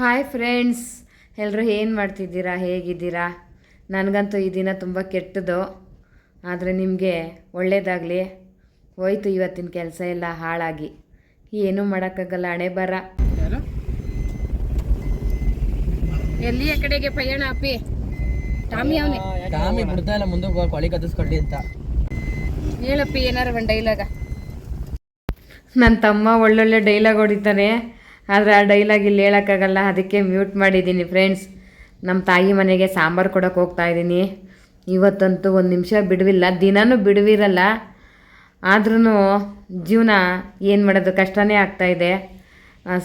Hi friends ಎಲ್ಲರೂ ಏನು ಮಾಡ್ತಿದ್ದೀರಾ ಹೇಗಿದ್ದೀರಾ? ನನಗಂತೂ ಈ ದಿನ ತುಂಬ ಕೆಟ್ಟದು ಆದರೆ ನಿಮಗೆ ಒಳ್ಳೆಯದಾಗಲಿ ಹೋಯ್ತು ಇವತ್ತಿನ ಕೆಲಸ ಎಲ್ಲ ಹಾಳಾಗಿ. ಏನೂ ಮಾಡೋಕ್ಕಾಗಲ್ಲ ಹಣೆ ಬರ ಎಲ್ಲಿಯ ಕಡೆಗೆ ಪಯಣ ಅಪ್ಪಿ? ಟಾಮಿ ಅವನೇ. ಟಾಮಿ ಬಿಡ್ತಾ ಇಲ್ಲ ಕೊಳಿ ಕದಿಸ್ಕೊಡ್ಲಿ ಅಂತ. ಹೇಳಪ್ಪಿ ಏನಾರ ಒಂದು ಡೈಲಾಗ ನನ್ನ ತಮ್ಮ ಒಳ್ಳೊಳ್ಳೆ ಡೈಲಾಗ್ ಹೊಡಿತಾನೆ. ಆದರೆ ಆ ಡೈಲಾಗ್ ಇಲ್ಲಿ ಹೇಳೋಕ್ಕಾಗಲ್ಲ. ಅದಕ್ಕೆ ಮ್ಯೂಟ್ ಮಾಡಿದ್ದೀನಿ ಫ್ರೆಂಡ್ಸ್ ನಮ್ಮ ತಾಯಿ ಮನೆಗೆ ಸಾಂಬಾರು ಕೊಡೋಕೆ ಹೋಗ್ತಾ ಇದ್ದೀನಿ. ಇವತ್ತಂತೂ ಒಂದು ನಿಮಿಷ ಬಿಡುವಿಲ್ಲ. ದಿನಾನೂ ಬಿಡುವಿರಲ್ಲ. ಆದ್ರೂ ಜೀವನ ಏನು ಮಾಡೋದು? ಕಷ್ಟನೇ ಆಗ್ತಾಯಿದೆ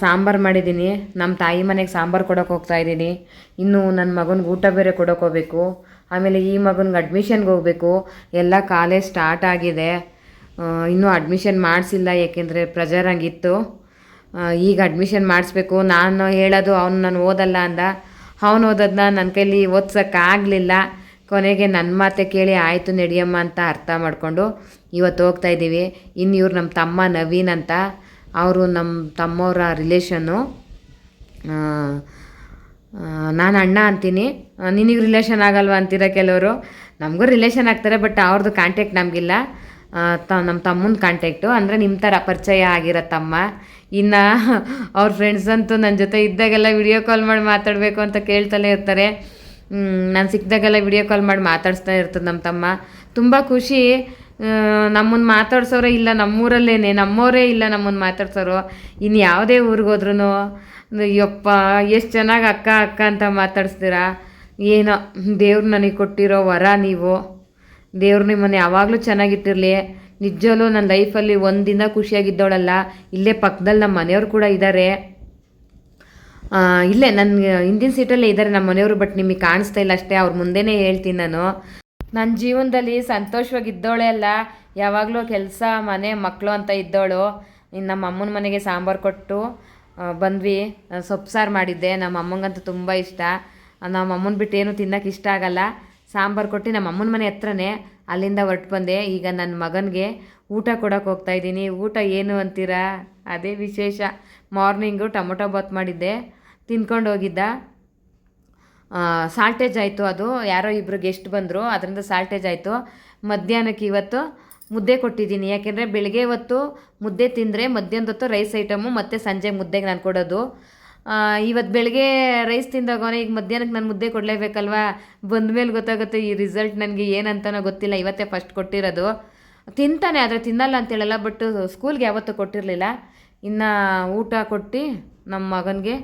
ಸಾಂಬಾರು ಮಾಡಿದ್ದೀನಿ. ನಮ್ಮ ತಾಯಿ ಮನೆಗೆ ಸಾಂಬಾರು ಕೊಡೋಕೆ ಹೋಗ್ತಾ ಇದ್ದೀನಿ. ಇನ್ನು ನನ್ನ ಮಗನಿಗೆ ಊಟ ಬೇರೆ ಕೊಡೋಕೆ ಹೋಗಬೇಕು. ಆಮೇಲೆ ಈ ಮಗನಿಗೆ ಅಡ್ಮಿಷನ್ಗೆ ಹೋಗಬೇಕು. ಎಲ್ಲ ಕಾಲೇಜ್ ಸ್ಟಾರ್ಟ್ ಆಗಿದೆ. ಇನ್ನೂ ಅಡ್ಮಿಷನ್ ಮಾಡಿಸಿಲ್ಲ. ಏಕೆಂದರೆ ಪ್ರೆಜರ್ ಹಂಗಿತ್ತು ಈಗ ಅಡ್ಮಿಷನ್ ಮಾಡಿಸ್ಬೇಕು, ನಾನು ಹೇಳೋದು ಅವನು ನಾನು ಓದಲ್ಲ ಅಂದ. ಅವನು ಓದೋದನ್ನ ನನ್ನ ಕೈಲಿ ಓದ್ಸೋಕ್ಕಾಗಲಿಲ್ಲ ಕೊನೆಗೆ ನನ್ನ ಮಾತೆ ಕೇಳಿ, ಆಯಿತು ನಡಿಯಮ್ಮ ಅಂತ ಅರ್ಥ ಮಾಡಿಕೊಂಡು ಇವತ್ತು ಹೋಗ್ತಾ ಇದ್ದೀವಿ. ಇನ್ನು ಇವ್ರು ನಮ್ಮ ತಮ್ಮ ನವೀನ್ ಅಂತ. ಅವರು ನಮ್ಮ ತಮ್ಮವರ ರಿಲೇಷನ್ನು ನಾನು ಅಣ್ಣ ಅಂತೀನಿ. ನಿನಗೆ ರಿಲೇಷನ್ ಆಗಲ್ವಾ ಅಂತೀರ ಕೆಲವರು? ನಮಗೂ ರಿಲೇಷನ್ ಆಗ್ತಾರೆ ಬಟ್ ಅವ್ರದ್ದು ಕಾಂಟ್ಯಾಕ್ಟ್ ನಮಗಿಲ್ಲ. ತ ನಮ್ಮ ತಮ್ಮನ ಕಾಂಟ್ಯಾಕ್ಟು ಅಂದರೆ ನಿಮ್ಮ ಥರ ಪರಿಚಯ ಆಗಿರೋ ತಮ್ಮ. ಇನ್ನು ಅವ್ರ ಫ್ರೆಂಡ್ಸ್ ಅಂತೂ ನನ್ನ ಜೊತೆ ಇದ್ದಾಗೆಲ್ಲ ವಿಡಿಯೋ ಕಾಲ್ ಮಾಡಿ ಮಾತಾಡಬೇಕು ಅಂತ ಕೇಳ್ತಲೇ ಇರ್ತಾರೆ. ನಾನು ಸಿಕ್ಕಿದಾಗೆಲ್ಲ ವಿಡಿಯೋ ಕಾಲ್ ಮಾಡಿ ಮಾತಾಡಿಸ್ತಾ ಇರ್ತದೆ ನಮ್ಮ ತಮ್ಮ. ತುಂಬ ಖುಷಿ. ನಮ್ಮನ್ನು ಮಾತಾಡ್ಸೋರೇ ಇಲ್ಲ ನಮ್ಮೂರಲ್ಲೇ ನಮ್ಮವರೇ ಇಲ್ಲ ನಮ್ಮನ್ನು ಮಾತಾಡ್ಸೋರು. ಇನ್ನು ಯಾವುದೇ ಊರಿಗೆ ಹೋದ್ರೂ ಯಪ್ಪ, ಎಷ್ಟು ಚೆನ್ನಾಗಿ ಅಕ್ಕ ಅಕ್ಕ ಅಂತ ಮಾತಾಡಿಸ್ತೀರಾ? ಏನೋ, ದೇವ್ರು ನನಗೆ ಕೊಟ್ಟಿರೋ ವರ ನೀವು. ದೇವ್ರು ನಿಮ್ಮನ್ನು ಯಾವಾಗಲೂ ಚೆನ್ನಾಗಿಟ್ಟಿರಲಿ. ನಿಜವಲ್ಲೂ ನನ್ನ ಲೈಫಲ್ಲಿ ಒಂದಿನ ಖುಷಿಯಾಗಿದ್ದವಳಲ್ಲ, ಇಲ್ಲೇ ಪಕ್ಕದಲ್ಲಿ ನಮ್ಮ ಮನೆಯವರು ಕೂಡ ಇದ್ದಾರೆ ಇಲ್ಲೇ ನನ್ನ ಹಿಂದಿನ ಸೀಟಲ್ಲೇ ಇದ್ದಾರೆ ನಮ್ಮ ಮನೆಯವರು ಬಟ್ ನಿಮಗೆ ಕಾಣಿಸ್ತಾ ಇಲ್ಲ ಅಷ್ಟೇ, ಅವ್ರ ಮುಂದೆನೇ ಹೇಳ್ತೀನಿ ನಾನು. ನನ್ನ ಜೀವನದಲ್ಲಿ ಸಂತೋಷವಾಗಿದ್ದವಳೇ ಅಲ್ಲ, ಯಾವಾಗಲೂ ಕೆಲಸ, ಮನೆ ಮಕ್ಕಳು ಅಂತ ಇದ್ದವಳು. ಇನ್ನು ನಮ್ಮ ಅಮ್ಮನ ಮನೆಗೆ ಸಾಂಬಾರು ಕೊಟ್ಟು ಬಂದ್ವಿ, ಸೊಪ್ಪು ಸಾರು ಮಾಡಿದ್ದೆ. ನಮ್ಮ ಅಮ್ಮಂಗಂತೂ ತುಂಬ ಇಷ್ಟ. ನಮ್ಮ ಅಮ್ಮನ ಬಿಟ್ಟು ಏನು ತಿನ್ನೋಕೆ ಇಷ್ಟ ಆಗಲ್ಲ. ಸಾಂಬಾರು ಕೊಟ್ಟು ನಮ್ಮ ಅಮ್ಮನ ಮನೆ ಹತ್ರನೇ ಅಲ್ಲಿಂದ ಹೊರಟು ಬಂದೆ. ಈಗ ನನ್ನ ಮಗನಿಗೆ ಊಟ ಕೊಡೋಕೆ ಹೋಗ್ತಾ ಇದ್ದೀನಿ. ಊಟ ಏನು ಅಂತೀರಾ? ಅದೇ ವಿಶೇಷ. ಮಾರ್ನಿಂಗು ಟೊಮೊಟೊ ಬಾತ್ ಮಾಡಿದ್ದೆ. ತಿನ್ಕೊಂಡು ಹೋಗಿದ್ದ. ಸಾಲ್ಟೇಜ್ ಆಯಿತು ಅದು. ಯಾರೋ ಇಬ್ಬರು ಗೆಸ್ಟ್ ಬಂದರು. ಅದರಿಂದ ಸಾಲ್ಟೇಜ್ ಆಯಿತು. ಮಧ್ಯಾಹ್ನಕ್ಕೆ ಇವತ್ತು ಮುದ್ದೆ ಕೊಟ್ಟಿದ್ದೀನಿ. ಯಾಕೆಂದರೆ ಬೆಳಗ್ಗೆ ಹೊತ್ತು ಮುದ್ದೆ ತಿಂದರೆ ಮಧ್ಯಾಹ್ನದ ಹೊತ್ತು ರೈಸ್ ಐಟಮು, ಮತ್ತು ಸಂಜೆ ಮುದ್ದೆಗೆ ನಾನು ಕೊಡೋದು. ಇವತ್ತು ಬೆಳಗ್ಗೆ ರೈಸ್ ತಿಂದಾಗವನೇ ಈಗ ಮಧ್ಯಾಹ್ನಕ್ಕೆ ನಾನು ಮುದ್ದೆ ಕೊಡಲೇಬೇಕಲ್ವಾ? ಬಂದಮೇಲೆ ಗೊತ್ತಾಗುತ್ತೆ ಈ ರಿಸಲ್ಟ್ ನನಗೆ ಏನಂತನೋ ಗೊತ್ತಿಲ್ಲ. ಇವತ್ತೇ ಫಸ್ಟ್ ಕೊಟ್ಟಿರೋದು. ತಿಂತಾನೆ, ಆದರೆ ತಿನ್ನಲ್ಲ ಅಂತ ಹೇಳಲ್ಲ ಬಟ್ ಸ್ಕೂಲ್ಗೆ ಯಾವತ್ತೂ ಕೊಟ್ಟಿರಲಿಲ್ಲ. ಇನ್ನು ಊಟ ಕೊಟ್ಟು ನಮ್ಮ ಮಗನಿಗೆ.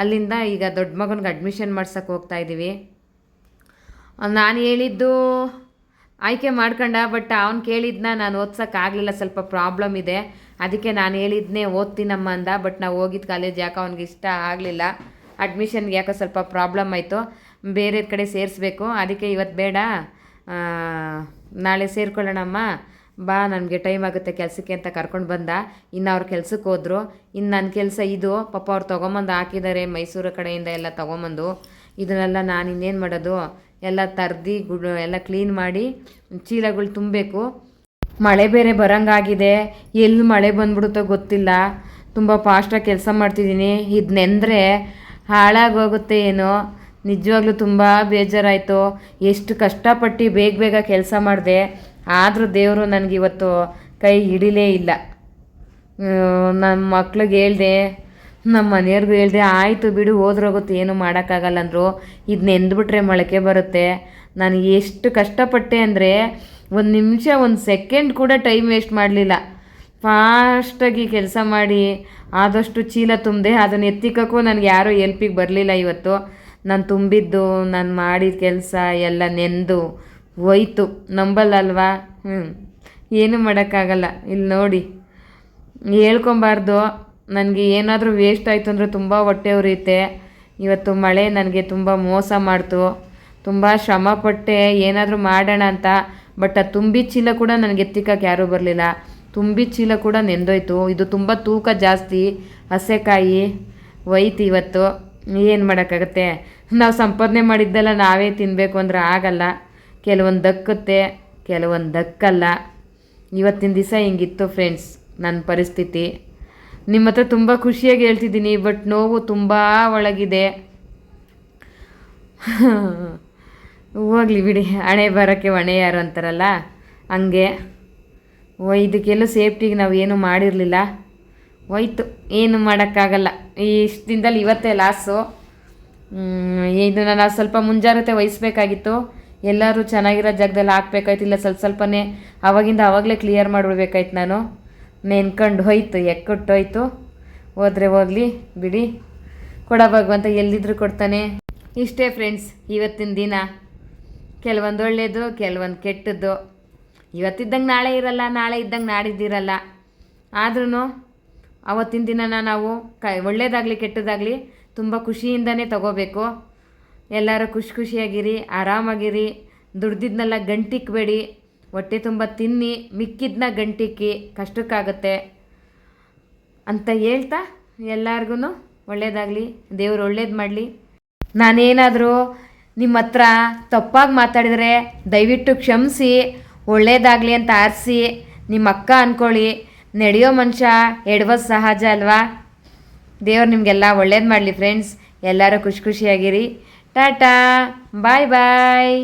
ಅಲ್ಲಿಂದ ಈಗ ದೊಡ್ಡ ಮಗನಿಗೆ ಅಡ್ಮಿಷನ್ ಮಾಡ್ಸೋಕ್ಕೆ ಹೋಗ್ತಾ ಇದ್ದೀವಿ ನಾನು ಹೇಳಿದ್ದು ಆಯ್ಕೆ ಮಾಡ್ಕೊಂಡ ಬಟ್ ಅವ್ನು ಕೇಳಿದ್ನ ನಾನು ಓದ್ಸೋಕ್ಕಾಗಲಿಲ್ಲ ಸ್ವಲ್ಪ ಪ್ರಾಬ್ಲಮ್ ಇದೆ. ಅದಕ್ಕೆ ನಾನು ಹೇಳಿದ್ನೇ ಓದ್ತೀನಮ್ಮ ಅಂದ ಬಟ್ ನಾವು ಹೋಗಿದ್ದ ಕಾಲೇಜ್ ಯಾಕೋ ಅವ್ನಿಗೆ ಇಷ್ಟ ಆಗಲಿಲ್ಲ. ಅಡ್ಮಿಷನ್ಗೆ ಯಾಕೋ ಸ್ವಲ್ಪ ಪ್ರಾಬ್ಲಮ್ ಆಯಿತು. ಬೇರೆ ಕಡೆ ಸೇರಿಸ್ಬೇಕು. ಅದಕ್ಕೆ ಇವತ್ತು ಬೇಡ. ನಾಳೆ ಸೇರ್ಕೊಳ್ಳೋಣಮ್ಮ. ಬಾ, ನನಗೆ ಟೈಮ್ ಆಗುತ್ತೆ ಕೆಲಸಕ್ಕೆ ಅಂತ ಕರ್ಕೊಂಡು ಬಂದ. ಇನ್ನು ಅವ್ರ ಕೆಲ್ಸಕ್ಕೆ ಹೋದರು. ಇನ್ನು ನನ್ನ ಕೆಲಸ ಇದು. ಪಾಪ ಅವ್ರು ತೊಗೊಂಬಂದು ಹಾಕಿದ್ದಾರೆ ಮೈಸೂರು ಕಡೆಯಿಂದ ಎಲ್ಲ ತೊಗೊಂಬಂದು. ಇದನ್ನೆಲ್ಲ ನಾನು ಇನ್ನೇನು ಮಾಡೋದು? ಎಲ್ಲ ತರ್ದು ಗುಡ್, ಎಲ್ಲ ಕ್ಲೀನ್ ಮಾಡಿ ಚೀಲಗಳು ತುಂಬಬೇಕು. ಮಳೆ ಬೇರೆ ಬರಂಗಾಗಿದೆ. ಎಲ್ಲಿ ಮಳೆ ಬಂದ್ಬಿಡುತ್ತೋ ಗೊತ್ತಿಲ್ಲ. ತುಂಬ ಫಾಸ್ಟಾಗಿ ಕೆಲಸ ಮಾಡ್ತಿದ್ದೀನಿ. ಇದು ನೆಂದರೆ ಹಾಳಾಗೋಗುತ್ತೆ ಏನೋ. ನಿಜವಾಗ್ಲೂ ತುಂಬ ಬೇಜಾರಾಯಿತು. ಎಷ್ಟು ಕಷ್ಟಪಟ್ಟು ಬೇಗ ಬೇಗ ಕೆಲಸ ಮಾಡಿದೆ. ಆದರೂ ದೇವರು ನನಗಿವತ್ತು ಕೈ ಹಿಡಿಲೇ ಇಲ್ಲ. ನನ್ನ ಮಕ್ಳಿಗೆ ಹೇಳ್ದೆ ನಮ್ಮ ಮನೆಯವ್ರಿಗೂ ಹೇಳಿದೆ, ಆಯಿತು ಬಿಡು, ಹೋದ್ರೋಗುತ್ತೆ ಏನು ಮಾಡೋಕ್ಕಾಗಲ್ಲ ಅಂದರು. ಇದು ನೆಂದ್ಬಿಟ್ರೆ ಮೊಳಕೆ ಬರುತ್ತೆ. ನಾನು ಎಷ್ಟು ಕಷ್ಟಪಟ್ಟೆ ಅಂದರೆ ಒಂದು ನಿಮಿಷ, ಒಂದು ಸೆಕೆಂಡ್ ಕೂಡ ಟೈಮ್ ವೇಸ್ಟ್ ಮಾಡಲಿಲ್ಲ. ಫಾಸ್ಟಾಗಿ ಕೆಲಸ ಮಾಡಿ, ಆದಷ್ಟು ಚೀಲ ತುಂಬಿದೆ ಅದನ್ನು ಎತ್ತಿಕ್ಕಕ್ಕೂ ನನಗೆ ಯಾರೂ ಎಲ್ಪಿಗೆ ಬರಲಿಲ್ಲ ಇವತ್ತು. ನಾನು ತುಂಬಿದ್ದು, ನಾನು ಮಾಡಿದ ಕೆಲಸ ಎಲ್ಲ ನೆಂದು ಹೋಯ್ತು. ನಂಬಲ್ಲಲ್ವಾ? ಹ್ಞೂ ಏನೂ ಮಾಡೋಕ್ಕಾಗಲ್ಲ. ಇಲ್ಲಿ ನೋಡಿ. ಹೇಳ್ಕೊಬಾರ್ದು. ನನಗೆ ಏನಾದರೂ ವೇಸ್ಟ್ ಆಯಿತು ಅಂದರೆ ತುಂಬ ಹೊಟ್ಟೆ ಉರಿಯುತ್ತೆ. ಇವತ್ತು ಮಳೆ ನನಗೆ ತುಂಬ ಮೋಸ ಮಾಡ್ತು. ತುಂಬ ಶ್ರಮಪಟ್ಟೆ ಏನಾದರೂ ಮಾಡೋಣ ಅಂತ ಬಟ್ ಆ ತುಂಬಿ ಚೀಲ ಕೂಡ ನನಗೆ ಎತ್ತಿಕ್ಕಕ್ಕೆ ಯಾರೂ ಬರಲಿಲ್ಲ. ತುಂಬಿ ಚೀಲ ಕೂಡ ನೆಂದೋಯ್ತು. ಇದು ತುಂಬ ತೂಕ ಜಾಸ್ತಿ. ಹಸೆಕಾಯಿ, ಒಯ್ತು ಇವತ್ತು. ಏನು ಮಾಡೋಕ್ಕಾಗತ್ತೆ? ನಾವು ಸಂಪಾದನೆ ಮಾಡಿದ್ದೆಲ್ಲ ನಾವೇ ತಿನ್ನಬೇಕು ಅಂದ್ರೆ ಆಗಲ್ಲ. ಕೆಲವೊಂದು ದಕ್ಕುತ್ತೆ, ಕೆಲವೊಂದು ದಕ್ಕಲ್ಲ. ಇವತ್ತಿನ ದಿವಸ ಹಿಂಗಿತ್ತು ಫ್ರೆಂಡ್ಸ್ ನನ್ನ ಪರಿಸ್ಥಿತಿ. ನಿಮ್ಮ ಹತ್ರ ತುಂಬ ಖುಷಿಯಾಗಿ ಹೇಳ್ತಿದ್ದೀನಿ ಬಟ್ ನೋವು ತುಂಬ ಒಳಗಿದೆ. ಹೋಗ್ಲಿ ಬಿಡಿ, ಹಣೆ ಬರೋಕ್ಕೆ ಹೊಣೆ ಯಾರು ಅಂತಾರಲ್ಲ? ಹಂಗೆ. ಓ, ಇದಕ್ಕೆಲ್ಲ ಸೇಫ್ಟಿಗೆ ನಾವು ಏನು ಮಾಡಿರಲಿಲ್ಲ. ಹೋಯ್ತು, ಏನು ಮಾಡೋಕ್ಕಾಗಲ್ಲ. ಇಷ್ಟು ದಿನದಲ್ಲಿ ಇವತ್ತೇ ಲಾಸು ಇದು ನಾನು ಸ್ವಲ್ಪ ಮುಂಜಾಗ್ರತೆ ವಹಿಸ್ಬೇಕಾಗಿತ್ತು. ಎಲ್ಲರೂ ಚೆನ್ನಾಗಿರೋ ಜಾಗದಲ್ಲಿ ಹಾಕ್ಬೇಕಾಯ್ತು, ಇಲ್ಲ ಸ್ವಲ್ಪ ಸ್ವಲ್ಪನೇ ಅವಾಗಿಂದ ಆವಾಗಲೇ ಕ್ಲಿಯರ್ ಮಾಡಿಬಿಡ್ಬೇಕಾಯ್ತು ನಾನು. ನೆನ್ಕೊಂಡು ಹೋಯ್ತು ಎಕ್ಕಟ್ಟು ಹೋಯ್ತು ಹೋದ್ರೆ ಹೋಗಲಿ, ಬಿಡಿ. ಕೊಡ ಭಗವಂತ, ಎಲ್ಲಿದ್ರು ಕೊಡ್ತಾನೆ. ಇಷ್ಟೇ ಫ್ರೆಂಡ್ಸ್ ಇವತ್ತಿನ ದಿನ. ಕೆಲವೊಂದು ಒಳ್ಳೆಯದು ಕೆಲವೊಂದು ಕೆಟ್ಟದ್ದು. ಇವತ್ತಿದ್ದಂಗೆ ನಾಳೆ ಇರಲ್ಲ, ನಾಳೆ ಇದ್ದಂಗೆ ನಾಡಿದ್ದಿರಲ್ಲ. ಆದ್ರೂ ಅವತ್ತಿನ ದಿನನ ನಾವು ಕ, ಒಳ್ಳೇದಾಗಲಿ, ಕೆಟ್ಟದಾಗಲಿ ತುಂಬ ಖುಷಿಯಿಂದನೇ ತಗೋಬೇಕು. ಎಲ್ಲರೂ ಖುಷಿ ಖುಷಿಯಾಗಿರಿ, ಆರಾಮಾಗಿರಿ. ದುಡ್ದಿದ್ನೆಲ್ಲ ಗಂಟಿಕ್ಬೇಡಿ. ಹೊಟ್ಟೆ ತುಂಬ ತಿನ್ನಿ, ಮಿಕ್ಕಿದ್ನ ಗಂಟಿಕ್ಕಿ ಕಷ್ಟಕ್ಕಾಗತ್ತೆ ಅಂತ ಹೇಳ್ತಾ ಎಲ್ಲರಿಗೂ ಒಳ್ಳೇದಾಗಲಿ, ದೇವ್ರು ಒಳ್ಳೇದು ಮಾಡಲಿ. ನಾನೇನಾದರೂ ನಿಮ್ಮ ಹತ್ರ ತಪ್ಪಾಗಿ ಮಾತಾಡಿದರೆ ದಯವಿಟ್ಟು ಕ್ಷಮಿಸಿ, ಒಳ್ಳೇದಾಗಲಿ ಅಂತ ಆರಿಸಿ, ನಿಮ್ಮ ಅಕ್ಕ ಅಂದ್ಕೊಳ್ಳಿ ನಡೆಯೋ ಮನುಷ್ಯ ಎಡವೋದು ಸಹಜ ಅಲ್ವಾ? ದೇವ್ರು ನಿಮಗೆಲ್ಲ ಒಳ್ಳೇದು ಮಾಡಲಿ ಫ್ರೆಂಡ್ಸ್ ಎಲ್ಲರೂ ಖುಷಿ ಖುಷಿಯಾಗಿರಿ. ಟಾಟಾ, ಬಾಯ್ ಬಾಯ್.